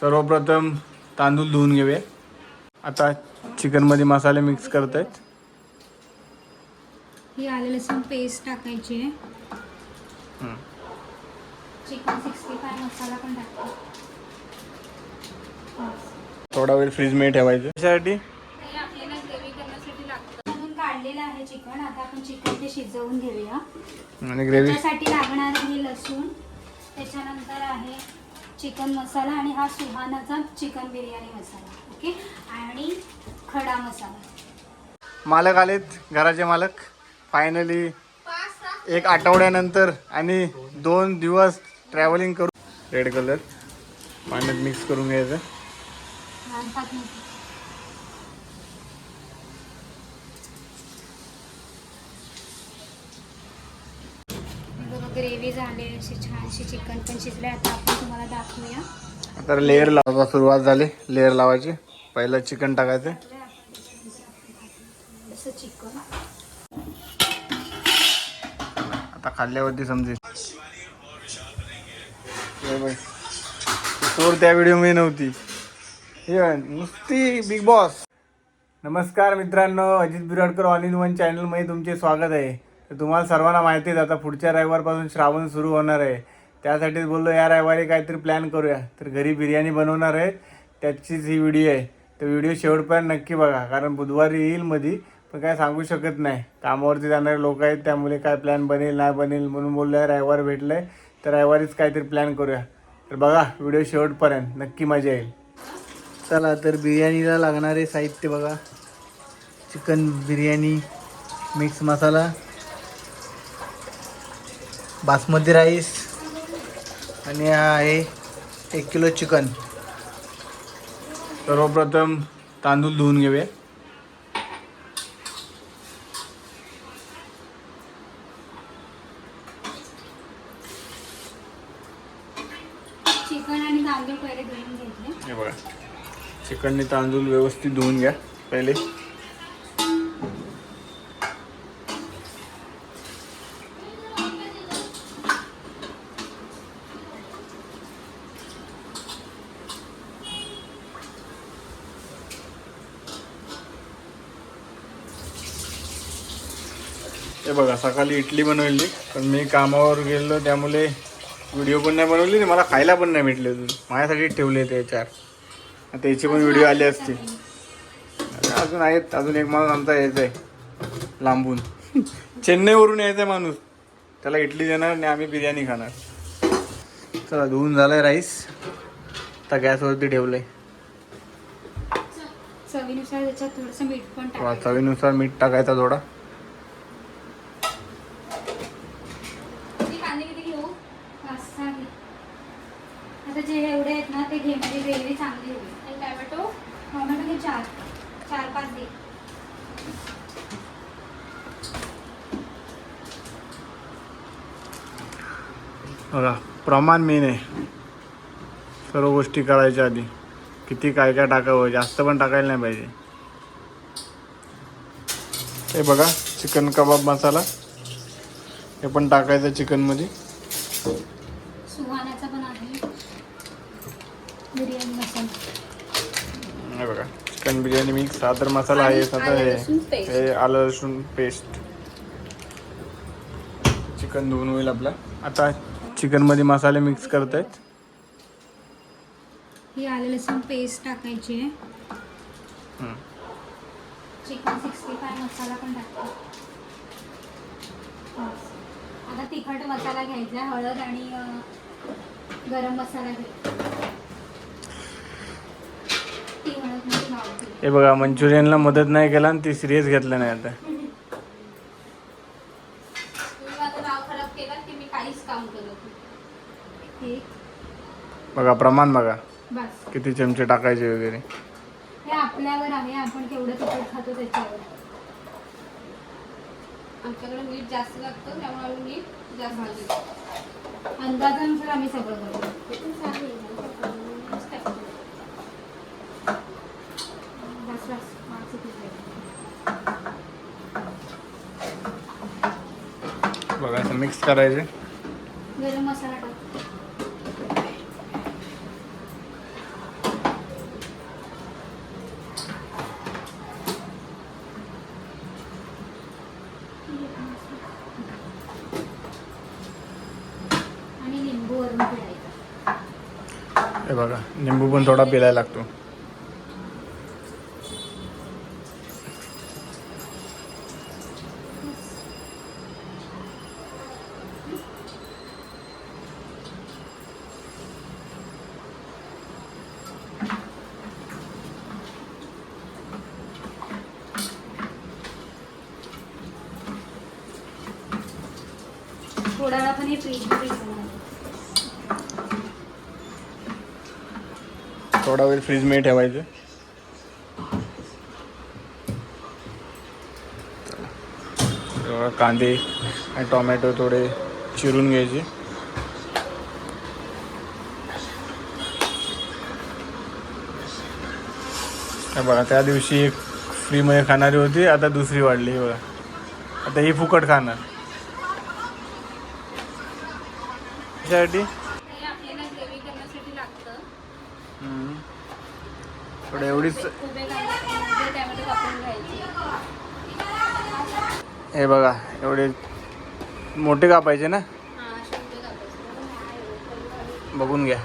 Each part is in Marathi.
सर्वप्रथम तांदूळ धुवून घेऊया. आता चिकनमध्ये मसाले मिक्स करत आहेत ही आले लसूण पेस्ट टाकायची. आहे चिकन सिक्स्टी फाय मसाला पण टाकतो. थोडा वेळ फ्रीजमध्ये ठेवायचं. त्यासाठी आपल्याला ग्रेव्ही करण्यासाठी लागतं. म्हणून काढलेलं आहे चिकन आता आपण चिकन ते शिजवून घेऊया. आणि ग्रेव्ही त्यासाठी लागणार हे लसूण. त्याच्यानंतर आहे चिकन मसाला आणि हा सुहानाचा चिकन बिर्याणी मसाला ओके? आणि खडा मसाला. मालक आलेत घराचे मालक. फायनली एक आठवड्यानंतर आणि दोन दिवस ट्रॅव्हलिंग करू. रेड कलर पाण्यात मिक्स करून घ्यायचं आणि पाच मिनिटं. हे बघा ग्रेव्ही झाली अशी छानशी चिकन पण शिजले. आता आपण तुम्हाला दाखवूया. आता लेअर लावायला सुरुवात झाली. लेअर लावायची. पहिलं चिकन टाकायचं. चिकन आता खाल्ल्यावरती समजेल चोर त्या व्हिडिओमध्ये नव्हती. हे नुसती बिग बॉस नमस्कार मित्रांनो. Ajit Biradkar all in one चॅनलमध्ये तुमचे स्वागत आहे. तुम्हाला सर्वांना माहिती आहे आता पुढच्या रविवारपासून श्रावण सुरू होणार आहे. त्यासाठीच बोललो या रविवारी काहीतरी प्लॅन करूया. तर घरी बिर्याणी बनवणार आहे त्याचीच ही व्हिडिओ आहे. तर व्हिडिओ शेवटपर्यंत नक्की बघा कारण बुधवारी येईल मध्ये पण काय सांगू शकत नाही. कामावरती जाणारे लोक आहेत त्यामुळे काय प्लॅन बनेल नाही बनेल म्हणून बोललो आहे रविवार भेटलं आहे तर रविवारीच काहीतरी प्लॅन करूया. तर बघा व्हिडिओ शेवटपर्यंत नक्की मजा येईल. चला तर बिर्याणीला लागणारे साहित्य बघा. Chicken biryani mix masala. Basmati rice आणि हा आहे एक किलो चिकन. सर्वप्रथम तांदूळ धुवून घेऊया. चिकन आणि तांदूळ पहिले धुवून घेतले. हे बघा. चिकनने तांदूळ व्यवस्थित धुवून घ्या पहिले. हे बघा सकाळी इडली बनवली पण मी कामावर गेलो त्यामुळे व्हिडिओ पण नाही बनवली आणि मला खायला पण नाही भेटले अजून. माझ्यासाठी ठेवले ते चार. आता याची पण व्हिडिओ आली असती. अरे अजून आहेत अजून एक माणूस आमचा यायचा आहे लांबून. चेन्नईवरून यायचा आहे माणूस. त्याला इडली देणार आणि आम्ही बिर्याणी खाणार. चला धुवून झालाय राईस. आता गॅसवरती थोडा टाकायचं. चवीनुसार मीठ टाकायचा थोडा किती कांदे किती घेऊ पाच सहा घे आता जे एवढे आहेत ना ते घे म्हणजे ग्रेव्ही चांगली होईल आणि टोमॅटो टोमॅटो घे चार चार पाच घे बघा प्रमाण मेन आहे. सर्व गोष्टी करायच्या आधी. किती काय काय टाकावं जास्त पण टाकायला नाही पाहिजे. हे बघा चिकन कबाब मसाला. हे पण टाकायचं चिकनमध्ये. बघा चिकन बिर्याणी मिक्स तर मसाला आहे आलं हे. हे आलं लसूण पेस्ट चिकन धुवून होईल आपला. आता चिकनमध्ये मसाले मिक्स करत आहेत ही आलं लसूण पेस्ट टाकायची आहे. चिकन सिक्स्टी फाय मसाला पण टाकतो. आता तिखट मसाला घ्यायचा हळद आणि अं, गरम मसाला घ्यायचा. ती हळदमध्ये लावते हे बघा मंचुरियनला मदत नाही केला आणि ती सिरियस घेतलं नाही आता तुम्ही माझं नाव खराब केलं की मी काहीच काम करत नाही एक बघा प्रमाण बघा. बस. किती चमचे टाकायचे वगैरे. हे आपल्यावर आहे आपण केवढं तिखट खातो त्याच्यावर. आमच्याकडे मीठ जास्त लागतं त्यामुळे आम्ही मीठ जास्त घालतो अंदाजानुसार आम्ही सगळं करतो. बस बस. बघा असं मिक्स करायचे. गरम मसाला टाक हे बघा निंबू पण थोडा पिलायला लागतो थोडा वेळ आपण हे फ्रीजमध्ये ठेवणार थोडा वेळ फ्रीजमध्ये ठेवायचं. हे कांदे आणि टोमॅटो थोडे चिरून घ्यायचे. बघा त्या दिवशी एक फ्रीमध्ये खाणारी होती आता दुसरी वाढली बघा. आता ही फुकट खाणार. त्यासाठी हे आपल्याला ग्रेव्ही करण्यासाठी लागतं हम्म. थोडं एवढीच हे बघा एवढे मोठे कापायचे ना? बघून घ्या.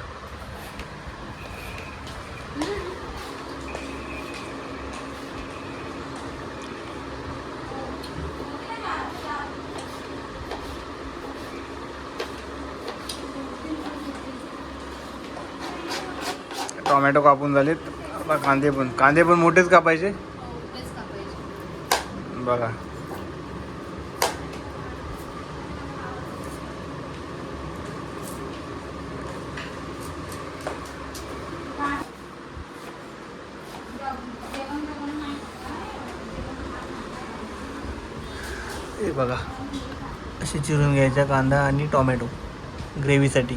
टोमॅटो कापून झालेत. आता कांदे पण? कांदे पण मोठेच कापायचे? हो, कापायचे. बघा. हे बघा. असे चिरून घ्यायचा कांदा आणि टोमॅटो ग्रेव्हीसाठी.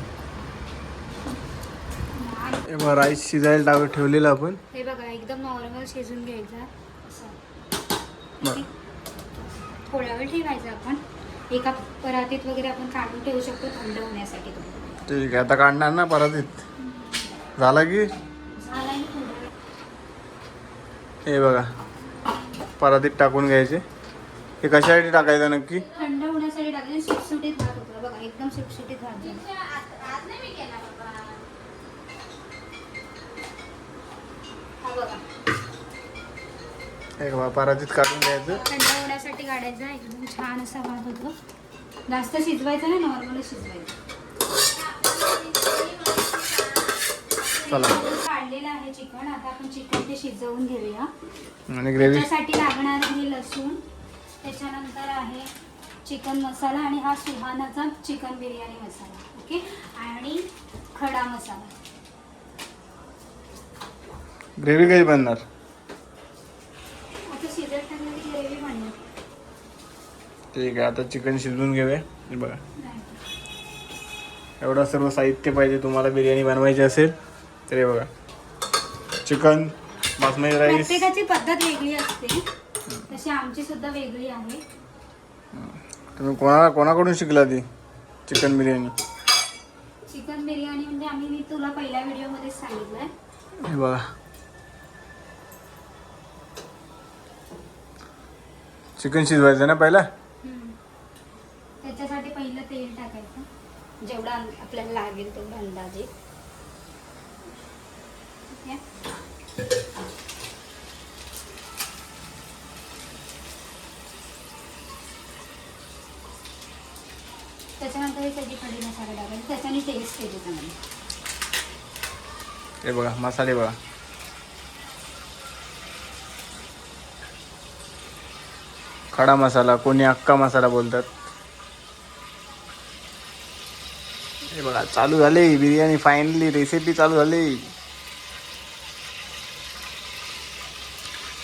हे बघा राईस शिजायला टाक ठेवलेलं आपण. हे बघा एकदम नॉर्मल शिजून घ्यायचा. असं. थोडा वेळ ठेवायचा आपण. एका परातीत वगैरे आपण काढून ठेवू शकतो थंड होण्यासाठी तो. ठीक आहे आता काढणार ना परत झाला की? झाला आणि थोडा. वेळ हे बघा परातीत टाकून घ्यायचे. हे कशासाठी टाकायचं नक्की? थंड होण्यासाठी टाकले सुटसुटीत भात होता. बघा एकदम सुटसुटीत भात झाला. हे बघा परातीत काढून घ्यायचं. थंड होण्यासाठी काढायचा एकदम छान असा भात होतो. जास्त शिजवायचं नाही नॉर्मल शिजवायचं. चला. काढलेलं आहे चिकन. आता आपण चिकन ते शिजवून घेऊया. आणि ग्रेव्ही लागणार आहे लसूण. त्याच्यानंतर आहे चिकन मसाला आणि हा सुहानाचा चिकन बिर्याणी मसाला. ओके? आणि खडा मसाला. ग्रेव्ही कधी बनणार आता शिजत टाकलेली ग्रेव्ही बनणार ठीक आहे आता चिकन शिजवून घेऊया. बघा. एवढं सर्व साहित्य पाहिजे तुम्हाला बिर्याणी बनवायची असेल तर हे बघा. चिकन बासमती राईस प्रत्येकाची पद्धत वेगळी असते. तशी आमची सुद्धा वेगळी आहे. तुम्ही कोणा कोणाकडून शिकला ती चिकन बिर्याणी? चिकन बिर्याणी म्हणजे आम्ही मी तुला पहिल्या व्हिडिओमध्येच सांगितलंय. हे बघा. चिकन शिजवायचं ना पहिला. त्याच्यासाठी पहिलं तेल टाकायचं. जेवढा अं- आपल्याला लागेल तेवढा अंदाजे. त्याच्यानंतर हे त्याची कढी मसाला टाकायचा. त्याच्याने टेस्ट येते चांगली. हे बघा मसाले बघा. खडा मसाला कोणी अक्का मसाला बोलतात. हे बघा चालू झाले बिर्याणी फायनली रेसिपी चालू झाली.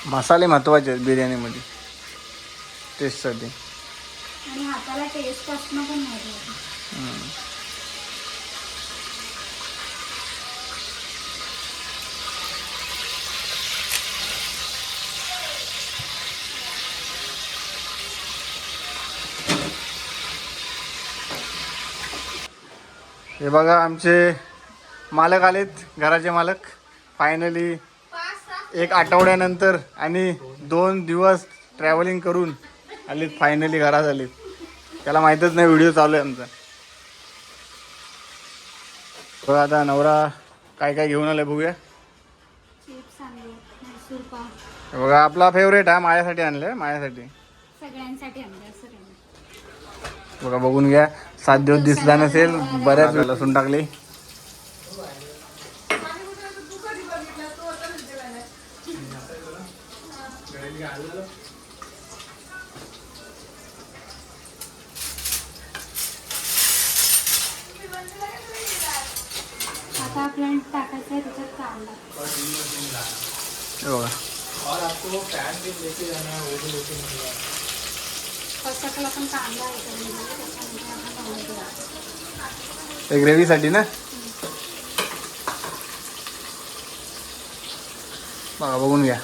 मसाले महत्त्वाचे आहेत बिर्याणीमध्ये टेस्टसाठी आणि हाताला टेस्ट असणं पण महत्वाचं हे बघा आमचे मालक आलेत घराचे मालक. फायनली एक आठवड्यानंतर आणि दोन दिवस ट्रॅव्हलिंग करून आलीत फायनली घरात आलीत. त्याला माहीतच नाही व्हिडिओ चालू आहे आमचा. बघा आता नवरा काय काय घेऊन आलंय बघूया. आणले बघा आपला फेवरेट हा माझ्यासाठी आणलंय माझ्यासाठी. सगळ्यांसाठी आणले. बघा बघून घ्या. सात दिवस दिसला नसेल बऱ्याच वेळ लसूण टाकली आता आपल्याला टाकायचं आहे त्याच्यात कांदा हे बघा फर्स्ट आपल्याला आपण कांदा हे करून घेऊ त्याच्यानंतर आपण टोमॅटो टाकू. ते ग्रेव्हीसाठी ना? बघा बघून घ्या.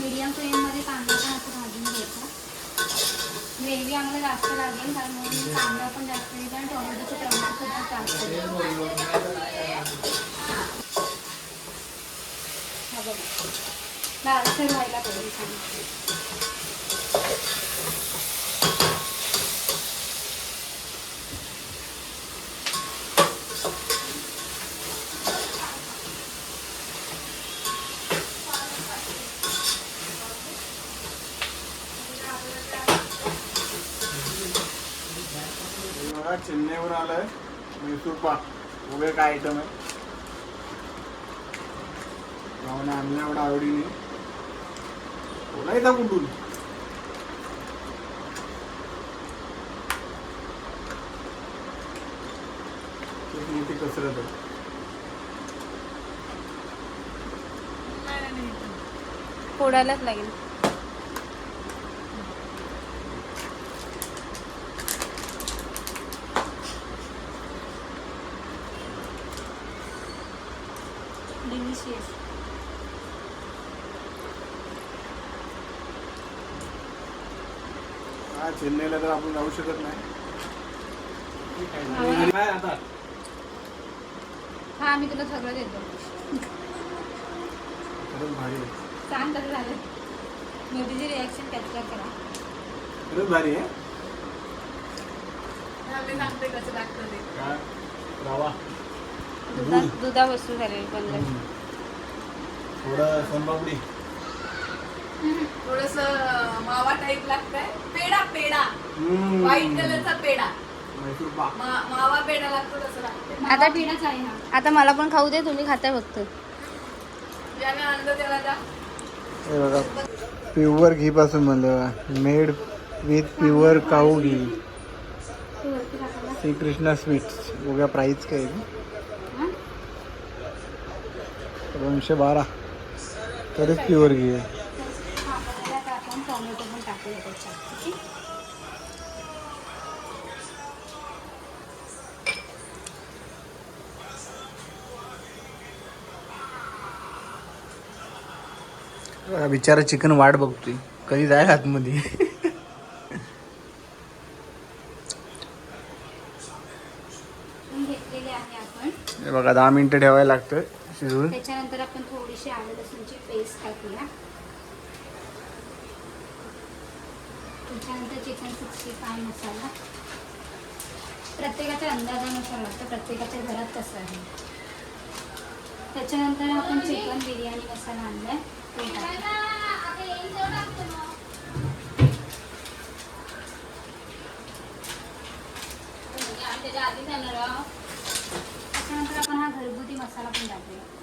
मीडियम फ्लेममध्ये कांदा पण असं भाजून घ्यायचा. ग्रेव्ही आम्हाला जास्त लागेल कारण म्हणून कांदा पण जास्त घेतो आणि टोमॅटोचं प्रमाण सुद्धा जास्त घेतो. हा बघा लालसर व्हायला पाहिजे छान हे बघा चेन्नईवर आलाय म्हैसूर पाक बघूया काय नाही आहे भावना मोठी कसरत आहे फोडायलाच लागेल. तर आपण जाऊ शकत नाही. काय आता? हा मी तुला सगळं देतो. खरंच भारी. आहे सांग कसं झालं? मोदीची रिॲक्शन कॅप्चर करा. खरंच भारी आहे. मी सांगते कसं लागतं ते काय? रवा. दुधा दुधा वस्तू झालेली बंद थोडं सोनपापडी. थोडस मावा टाईप लागतंय. पेडा पेडा. व्हाईट कलरचा पेडा मा- मावा पेडा लागतो तसं लागतंय. आता पिढाच आहे हा. आता मला पण खाऊ दे तुम्ही खाताय फक्त. ज्याने आणलं त्याला द्या हे बघा प्युअर घी पासून म्हणलं made with pure cow ghee. ते वरती टाकायला श्रीकृष्णा स्वीट्स बघूया प्राईस काय आहे. हा? दोनशे बारा. तरीच प्युअर घी आहे. आता टोमॅटो पण टाकूया त्याच्यात ठीक बिचारा चिकन वाट बघतोय. कधी जाईल आतमध्ये. बघा दहा मिनिटं ठेवायला लागतं शिजवून. त्याच्यानंतर आपण थोडीशी आलं लसूणची पेस्ट टाकूया. त्याच्यानंतर चिकन सिक्स्टी फाय मसाला. प्रत्येकाच्या अंदाजानुसार लागतं प्रत्येकाच्या घरात कसं आहे. त्याच्यानंतर आपण चिकन बिर्याणी मसाला आणलाय. ते टाकू. त्याच्या आधी जाणार त्याच्यानंतर आपण हा घरगुती मसाला पण टाकूया.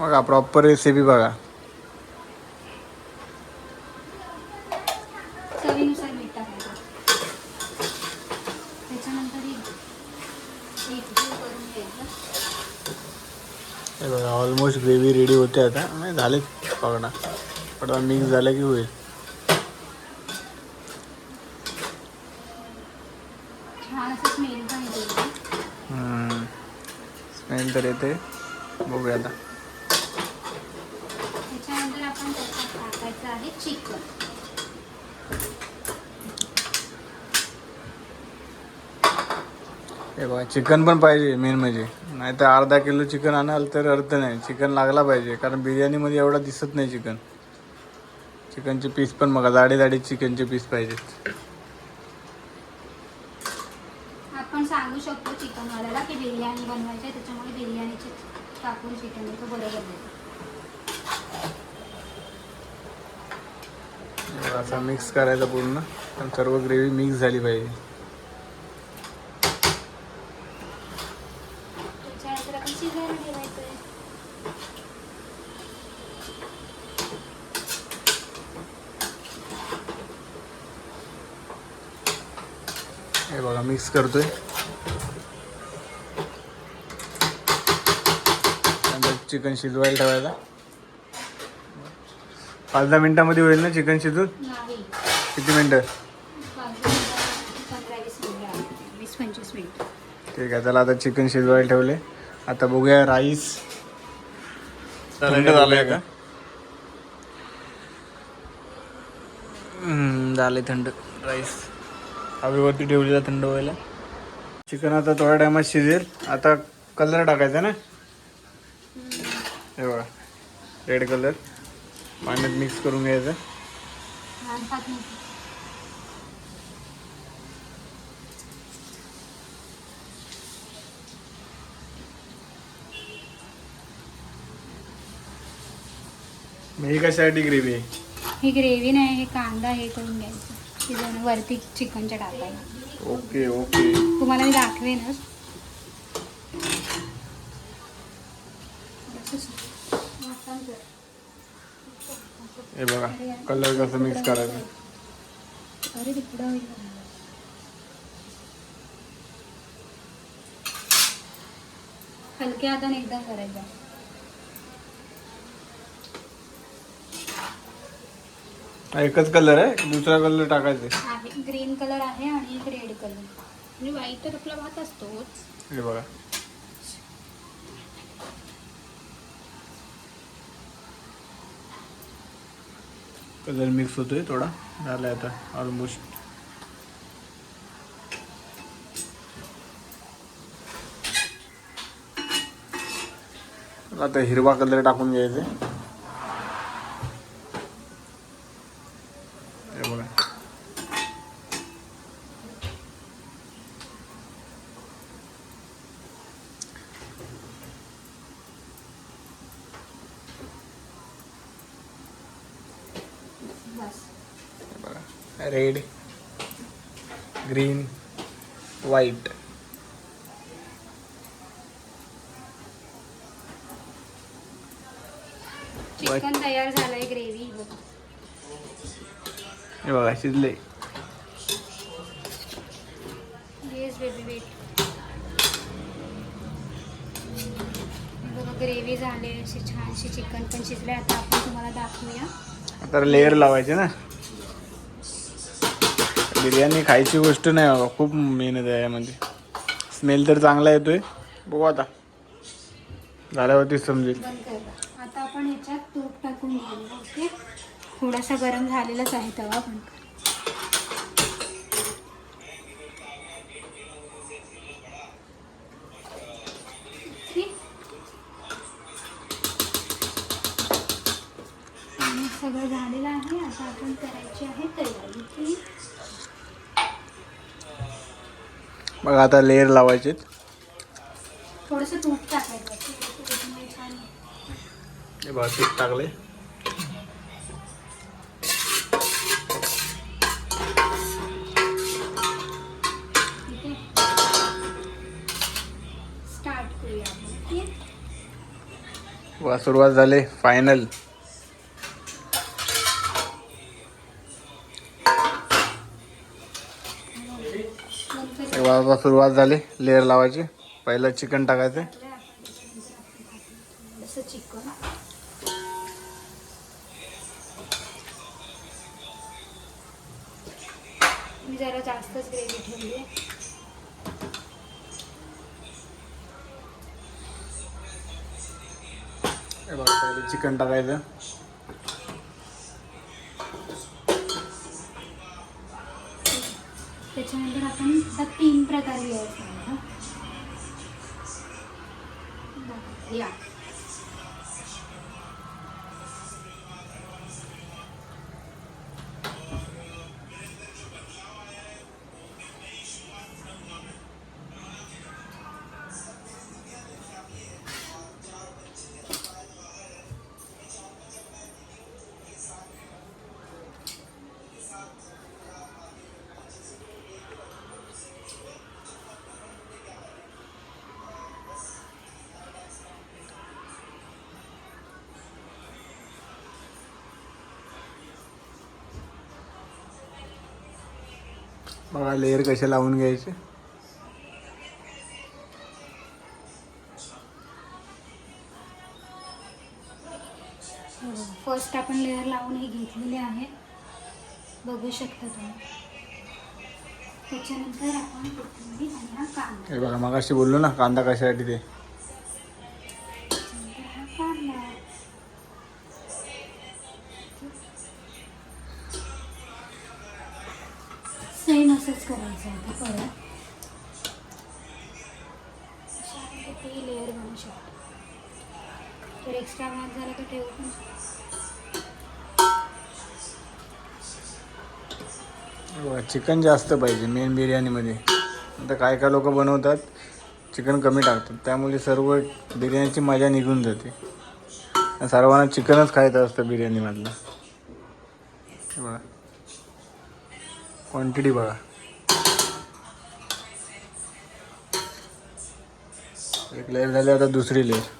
बघा प्रॉपर रेसिपी बघा. चवीनुसार मीठ टाकायचं. त्याच्यानंतर हे एकजीव करून घ्यायचं हे बघा ऑलमोस्ट ग्रेव्ही रेडी होते आता. नाही झाले बघा पण मिक्स झालं की होईल. छान असं स्मेल पण येतो. स्मेल तर येते. बघूया आता त्याच्यानंतर आपण त्याच्यात टाकायचं आहे चिकन हे बघा चिकन पण पाहिजे मेन म्हणजे. नाही तर अर्धा किलो चिकन आणाल तर अर्थ नाही. चिकन लागला पाहिजे कारण बिर्याणीमध्ये एवढा दिसत नाही चिकन चिकनचे पीस पण बघा जाडे जाडे चिकनचे पीस पाहिजेत आपण सांगू शकतो चिकनवाल्याला की बिर्याणी बनवायची आहे त्याच्यामुळे बिर्याणीचे टाकून चिकन बरोबर असं मिक्स करायचं पूर्ण पण सर्व ग्रेव्ही मिक्स झाली पाहिजे त्याच्यानंतर आपण शिजायला ठेवायचं आहे हे बघा मिक्स करतोय. नंतर चिकन शिजवायला ठेवायला पाच दहा मिनिटामध्ये होईल ना चिकन शिजून? नाही. किती मिनटं? ठीक आहे चला आता चिकन शिजवायला ठेवले. आता बघूया राईस थंड झालंय का? झालंय थंड. राईस हवेवरती ठेवलेला थंड व्हायला चिकन आता थोड्या टायमात शिजेल. आता कलर टाकायचा ना? हे बघा रेड कलर पाण्यात मिक्स करून घ्यायचं. ही कशासाठी ग्रेव्ही आहे. ही ग्रेव्ही नाही हे कांदा हे करून घ्यायचं. शिजवून वरती चिकनच्या टाकायला ओके ओके. तुम्हाला मी दाखवेनच हे. बघा कलर कसं मिक्स करायचं. अरे तिकडं. हलक्या हाताने एकदम करायचं. एकच कलर आहे दुसरा कलर टाकायचा आहे. ग्रीन कलर आहे आणि एक रेड कलर वाईट तर आपला भात असतोच. हे बघा. कलर मिक्स होतोय थोडा. झालाय आता ऑलमोस्ट आता हिरवा कलर टाकून घ्यायचे हे बघा बस हे बघा रेड ग्रीन व्हाईट. चिकन तयार झालंय ग्रेव्ही बघ हे बघा शिजले येस बेबी वेट बघा ग्रेव्ही झाले अशी छानशी चिकन पण शिजले आता आपण तुम्हाला दाखवूया. आता लेअर लावायचे ना. बिर्याणी खायची गोष्ट नाही बाबा खूप मेहनत आहे यामध्ये स्मेल तर चांगला येतोय. बघू आता. झाल्यावरती समजेल. बंद कर. आता आपण याच्यात तूप टाकून घेऊया ओके? थोडासा गरम झालेलाच आहे तवा पण सगळं झालेलं आहे. आता आपण करायची आहे तयारी ओके? बघा आता लेअर लावायचे थोडंसं तूप टाकायचं त्याच्यामुळे छान हे बघा तूप टाकले सुरुवात झाली फायनल नंतर आता सुरुवात झाली लेअर लावायची. पहिलं चिकन टाकायचं. बघा लेअर कसे लावून घ्यायचे. फर्स्ट आपण लेअर लावून हे घेतलेले आहे. बघू शकता तुम्ही. त्याच्यानंतर आपण कोथिंबीर आणि हा कांदा. हे बघा मग अशी बोललो ना कांदा कशासाठी ते. हा कांदा. सेम असंच करायचं आहे आता परत. ती लेअर बनवू शकतो. तर एक्स्ट्रा भाग झाला तर ठेवू पण चिकन जास्त पाहिजे मेन बिर्याणीमध्ये. आता काय काय लोक बनवतात चिकन कमी टाकतात. त्यामुळे सर्व बिर्याणीची मजा निघून जाते. सर्वांना चिकनच खायचं असतं बिर्याणीमधलं. बघा. क्वांटिटी बघा. एक लेअर झाली आता दुसरी लेअर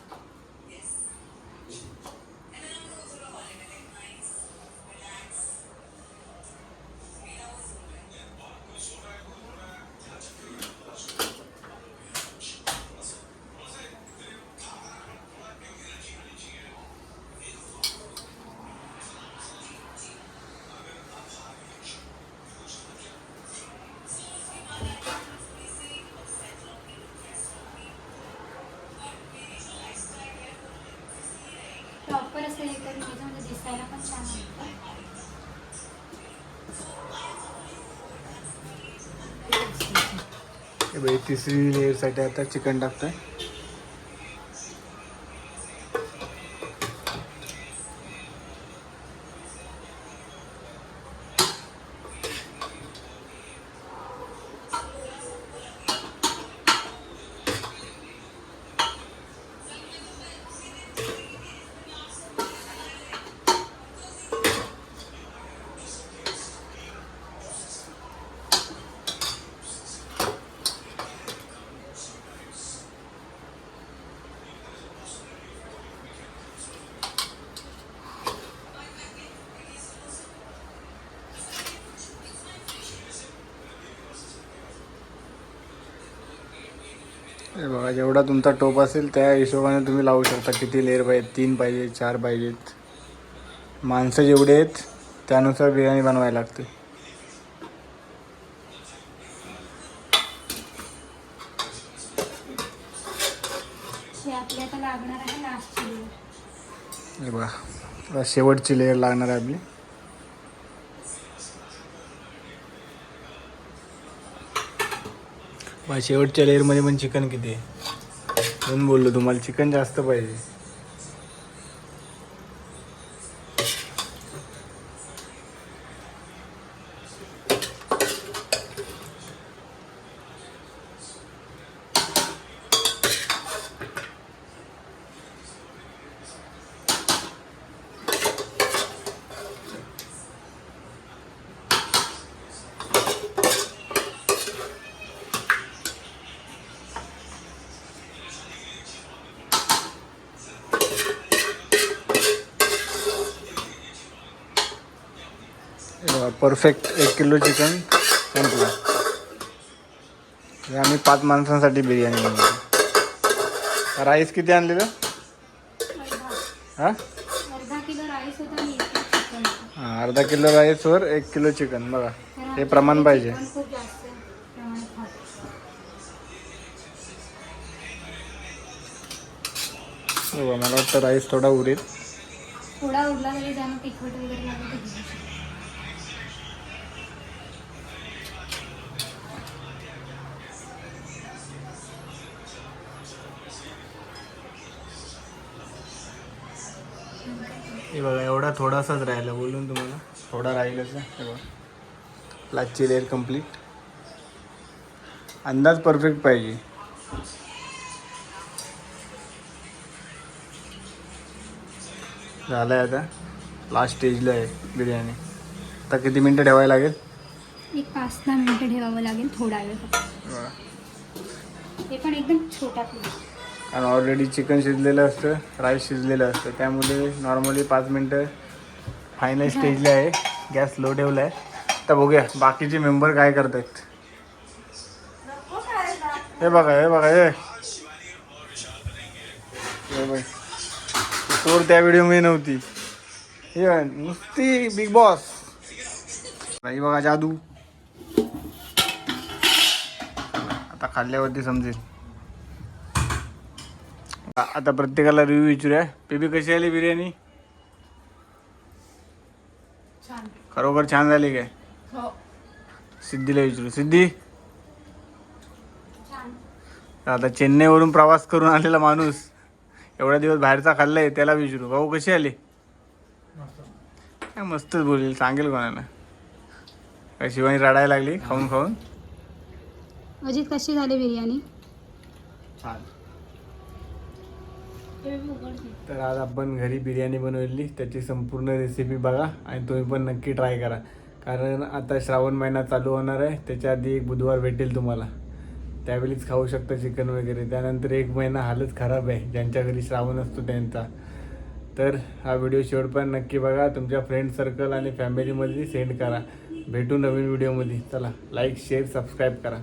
तिसरी लेअरसाठी आता चिकन टाकतोय. हे बघा जेवढा तुमचा टोप असेल त्या हिशोबाने तुम्ही लावू शकता. किती लेअर पाहिजे तीन पाहिजे चार पाहिजेत. माणसं जेवढे आहेत त्यानुसार बिर्याणी बनवायला लागते. हे बघा शेवटची लेअर लागणार आहे आपली. शेवटच्या लेअरमध्ये पण चिकन किती आहे? म्हणून बोललो तुम्हाला चिकन जास्त पाहिजे. परफेक्ट एक किलो चिकन संपलं हे आम्ही पाच माणसांसाठी बिर्याणी बनवली. राईस किती आणलेलं? हां? अर्धा किलो. हां अर्धा राईसवर एक किलो चिकन बघा. हे प्रमाण पाहिजे. हो मला वाटतं राईस थोडा उरेल. थोडा उरला तरी जाणं तिखट वगैरे हे बघा एवढा थोडासाच राहिला बोलून तुम्हाला. थोडा राहिलच ना हे बघा. लाचची लेअर कंप्लीट अंदाज परफेक्ट पाहिजे. झालं आहे आता लास्ट स्टेजला आहे बिर्याणी. आता किती मिनटं ठेवायला लागेल? एक पाच दहा मिनटं ठेवावं लागेल थोडा वेळ. हे पण एकदम छोटा कारण ऑलरेडी चिकन शिजलेलं असतं राईस शिजलेलं असतं. त्यामुळे नॉर्मली पाच मिनटं फायनल स्टेजला आहे. गॅस लो ठेवला आहे तर बघूया बाकीचे मेंबर काय करतायत. हे बघा हे बघा हे. बघ. चोर त्या व्हिडिओमध्ये नव्हती. हे नुसती बिग बॉस बघा जादू. आता खाल्ल्यावरती समजेल. आता प्रत्येकाला रिव्ह्यू विचारूया. बेबी कशी आली बिर्याणी? छान. खरोखर छान झाली काय? हो. सिद्धीला विचारू. सिद्धी? आता चेन्नईवरून प्रवास करून आलेला माणूस एवढा दिवस बाहेरचा खाल्लाय त्याला विचारू. भाऊ कशी आली? काय मस्तच बोलेल सांगेल कोणाला? काय शिवानी रडायला लागली खाऊन खाऊन? अजित कशी झाली बिर्याणी? छान. तर आज आपण घरी बिर्याणी बनवली त्याची संपूर्ण रेसिपी बघा आणि तुम्ही पण नक्की ट्राय करा. कारण आता श्रावण महिना चालू होणार आहे त्याच्या आधी एक बुधवार भेटेल तुम्हाला. त्यावेळीच खाऊ शकता चिकन वगैरे. त्यानंतर एक महिना हालच खराब आहे ज्यांच्या घरी श्रावण असतो त्यांचा. तर हा व्हिडिओ शेवटपर्यंत नक्की बघा. तुमच्या फ्रेंड सर्कल आणि फॅमिलीमध्ये सेंड करा. भेटू नवीन व्हिडिओमध्ये चला लाईक शेअर सबस्क्राईब करा.